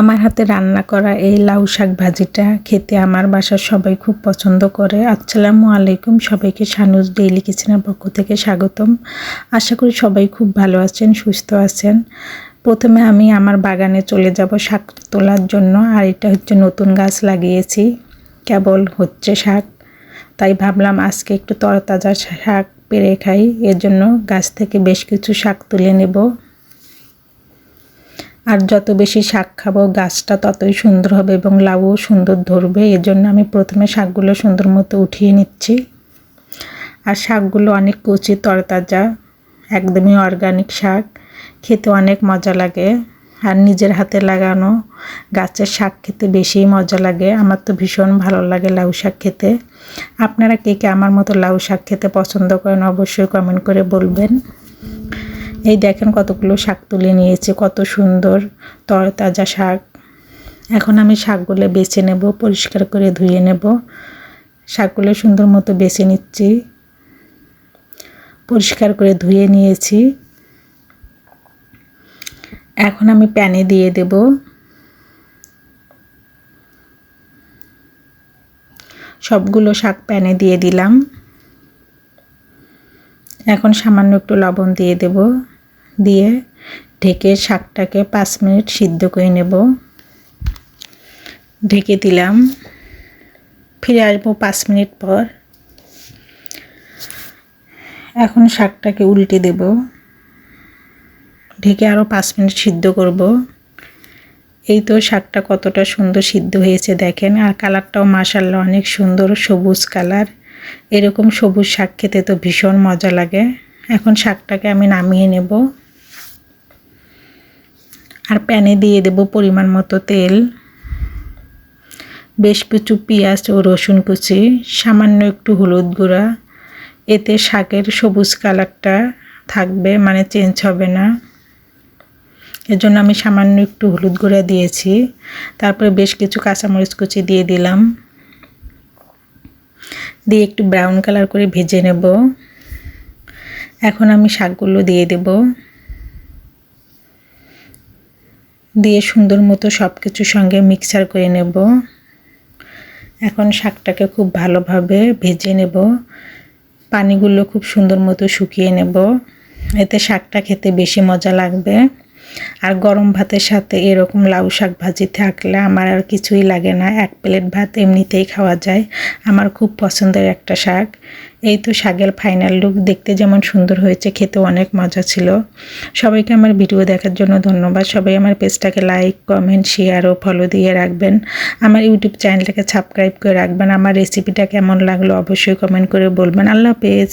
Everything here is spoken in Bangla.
আমার হাতে রান্না করা এই লাউ শাক ভাজিটা খেতে আমার বাসার সবাই খুব পছন্দ করে। আসসালামু আলাইকুম সবাইকে সানুজ ডেইলি কিচেনের পক্ষ থেকে স্বাগতম। আশা করি সবাই খুব ভালো আছেন, সুস্থ আছেন। প্রথমে আমি আমার বাগানে চলে যাব শাক তোলার জন্য, আর এটা হচ্ছে নতুন গাছ লাগিয়েছি। কেবল হচ্ছে শাক। তাই ভাবলাম আজকে একটু তরতাজা শাক পেরে খাই। এর জন্য গাছ থেকে বেশ কিছু শাক তুলে নেব। আর যত বেশি শাক খাব, গাছটা ততই সুন্দর হবে এবং লাউও সুন্দর ধরবে। এজন্য আমি প্রথমে শাকগুলো সুন্দর মতো উঠিয়ে নিচ্ছি। আর শাকগুলো অনেক কচি, তরতাজা, একদমই অর্গানিক শাক। খেতে অনেক মজা লাগে। আর নিজের হাতে লাগানো গাছের শাক খেতে বেশি মজা লাগে। আমার তো ভীষণ ভালো লাগে লাউ শাক খেতে। আপনারা কে কে আমার মতো লাউ শাক খেতে পছন্দ করেন অবশ্যই কমেন্ট করে বলবেন। এই দেখেন কতগুলো শাক তুলে নিয়েছে, কত সুন্দর তরতাজা শাক। এখন আমি শাকগুলো বেছে নেব, পরিষ্কার করে ধুয়ে নেব। শাকগুলো সুন্দর মতো বেছে নিচ্ছি। পরিষ্কার করে ধুয়ে নিয়েছি। এখন আমি প্যানে দিয়ে দেব। সবগুলো শাক প্যানে দিয়ে দিলাম। এখন সামান্য একটু লবণ দিয়ে দেব। দিয়ে ঢেকে শাকটাকে পাঁচ মিনিট সিদ্ধ করে নেব। ঢেকে দিলাম। ফিরে আসব পাঁচ মিনিট পর। এখন শাকটাকে উল্টে দেব। ঢেকে আরও পাঁচ মিনিট সিদ্ধ করব। এই তো শাকটা কতটা সুন্দর সিদ্ধ হয়েছে দেখেন। আর কালারটাও মাসাল্লা অনেক সুন্দর সবুজ কালার। এরকম সবুজ শাক খেতে তো ভীষণ মজা লাগে। এখন শাকটাকে আমি নামিয়ে নেব। আর প্যানে দিয়ে দেব পরিমাণ মতো তেল, বেশ কিছু পেঁয়াজ ও রসুন কুচি, সামান্য একটু হলুদ গুঁড়া। এতে শাকের সবুজ কালারটা থাকবে মানে চেঞ্জ হবে না। এজন্য আমি সামান্য একটু হলুদ গুঁড়া দিয়েছি। তারপরে বেশ কিছু কাঁচামরিচ কুচি দিয়ে দিলাম। দিয়ে একটু ব্রাউন কালার করে ভেজে নেব। এখন আমি শাকগুলো দিয়ে দেব। দিয়ে সুন্দর মতো সব কিছুর সঙ্গে মিক্সার করে নেব। এখন শাকটাকে খুব ভালোভাবে ভেজে নেব। পানিগুলো খুব সুন্দর মতো শুকিয়ে নেব। এতে শাকটা খেতে বেশি মজা লাগবে। আর গরম ভাতের সাথে এরকম লাউ শাক ভাজি থাকলে আমার আর কিছুই লাগে না। এক প্লেট ভাত এমনিতেই খাওয়া যায়। আমার খুব পছন্দের একটা শাক। এই তো শাকের ফাইনাল লুক দেখতে যেমন সুন্দর হয়েছে খেতে অনেক মজা ছিল। সবাইকে আমার ভিডিও দেখার জন্য ধন্যবাদ। সবাই আমার পেজটাকে লাইক কমেন্ট শেয়ার ও ফলো দিয়ে রাখবেন। আমার ইউটিউব চ্যানেলটাকে সাবস্ক্রাইব করে রাখবেন। আমার রেসিপিটা কেমন লাগল অবশ্যই কমেন্ট করে বলবেন। আল্লাহ পেজ